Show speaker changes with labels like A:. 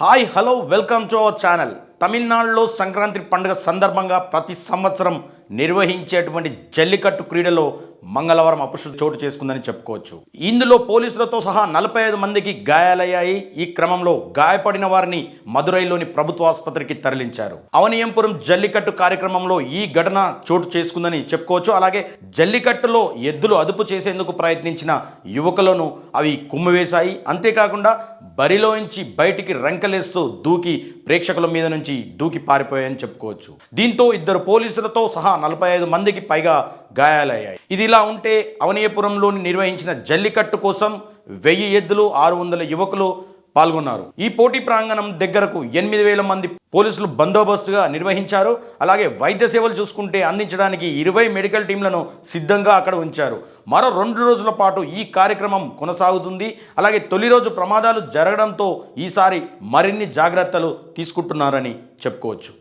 A: Hi hello welcome to our channel. తమిళనాడులో సంక్రాంతి పండుగ సందర్భంగా ప్రతి సంవత్సరం నిర్వహించేటువంటి జల్లికట్టు క్రీడలో మంగళవారం అపశృతి చోటు చేసుకుందని చెప్పుకోవచ్చు. ఇందులో పోలీసులతో సహా నలభై ఐదు మందికి గాయాలయ్యాయి. ఈ క్రమంలో గాయపడిన వారిని మదురైలోని ప్రభుత్వ ఆసుపత్రికి తరలించారు. అవనియంపురం జల్లికట్టు కార్యక్రమంలో ఈ ఘటన చోటు చేసుకుందని చెప్పుకోవచ్చు. అలాగే జల్లికట్టులో ఎద్దులు అదుపు చేసేందుకు ప్రయత్నించిన యువకులను అవి కుమ్మివేశాయి. అంతేకాకుండా బరిలోంచి బయటికి రంకలేస్తూ దూకి ప్రేక్షకుల మీద నుంచి దూకి పారిపోయాయని చెప్పుకోవచ్చు. దీంతో ఇద్దరు పోలీసులతో సహా నలభై ఐదు మందికి పైగా గాయాలయ్యాయి. ఇది ఇలా ఉంటే అవనీయపురంలోని నిర్వహించిన జల్లికట్టు కోసం వెయ్యి ఎద్దులు ఆరు వందల యువకులు పాల్గొన్నారు. ఈ పోటీ ప్రాంగణం దగ్గరకు ఎనిమిది వేల మంది పోలీసులు బందోబస్తుగా నిర్వహించారు. అలాగే వైద్య సేవలు చూసుకుంటే అందించడానికి ఇరవై మెడికల్ టీంలను సిద్ధంగా అక్కడ ఉంచారు. మరో రెండు రోజుల పాటు ఈ కార్యక్రమం కొనసాగుతుంది. అలాగే తొలి రోజు ప్రమాదాలు జరగడంతో ఈసారి మరిన్ని జాగ్రత్తలు తీసుకుంటున్నారని చెప్పుకోవచ్చు.